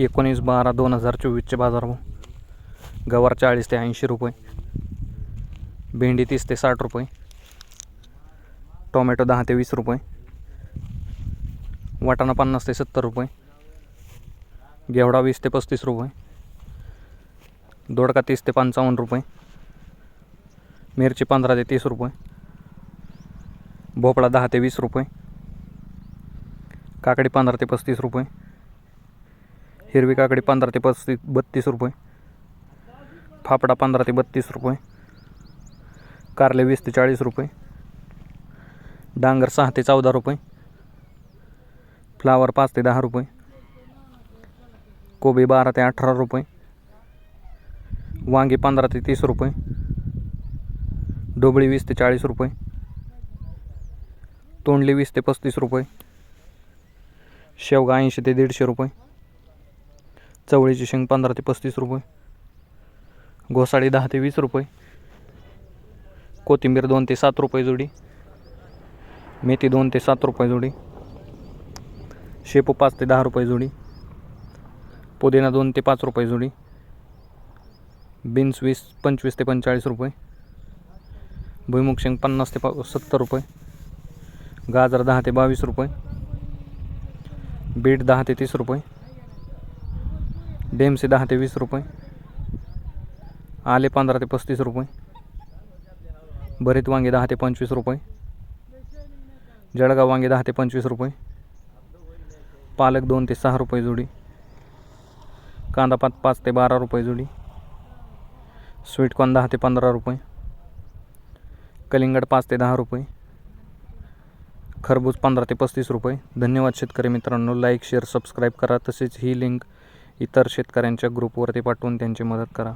एकोणीस बारा दोन हजार चोवीसचे बाजारभाव. गवार चाळीस ते ऐंशी रुपये. भेंडी तीस ते साठ रुपये. टोमॅटो दहा ते वीस रुपये. वाटाणा पन्नास ते सत्तर रुपये. घेवडा वीस ते पस्तीस रुपये. दोडका तीस ते पंचावन्न रुपये. मिरची पंधरा ते तीस रुपये. भोपळा दहा ते वीस रुपये. काकडी पंधरा ते पस्तीस रुपये. हिरवी काकडी पंधरा ते पस्तीस बत्तीस रुपये. फाफडा पंधरा ते बत्तीस रुपये. कारले वीस ते चाळीस रुपये. डांगर सहा ते चौदा रुपये. फ्लावर पाच ते दहा रुपये. कोबी बारा ते अठरा रुपये. वांगी पंधरा ते तीस रुपये. डोबळी वीस ते चाळीस रुपये. तोंडली वीस ते पस्तीस रुपये. शेवगा ऐंशी ते दीडशे रुपये. चवळीची शेंग पंधरा ते पस्तीस रुपये. घोसाळी दहा ते वीस रुपये. कोथिंबीर दोन ते सात रुपये जोडी. मेथी दोन ते सात रुपये जोडी. शेपू पाच ते दहा रुपये जोडी. पुदिना दोन ते पाच रुपये जोडी. बीन्स वीस पंचवीस ते पंचेचाळीस रुपये. भुईमुग शेंग पन्नास ते पा सत्तर रुपये. गाजर दहा ते बावीस रुपये. बीट दहा ते तीस रुपये. डेमसे दहा ते वीस रुपये. आले पंधरा ते पस्तीस रुपये. भरीत वांगे दहा ते पंचवीस रुपये. जळगाव वांगे दहा ते पंचवीस रुपये. पालक दोन ते सहा रुपये जोडी. कांदा पात पाच ते बारा रुपये जोडी. स्वीटकॉर्न दहा ते पंधरा रुपये. कलिंगड पाच ते दहा रुपये. खरबूज पंधरा ते पस्तीस रुपये. धन्यवाद शेतकरी मित्रांनो. लाईक शेअर सबस्क्राईब करा. तसेच ही लिंक इतर शेतकऱ्यांच्या ग्रुपवरती पाठवून त्यांची मदत करा.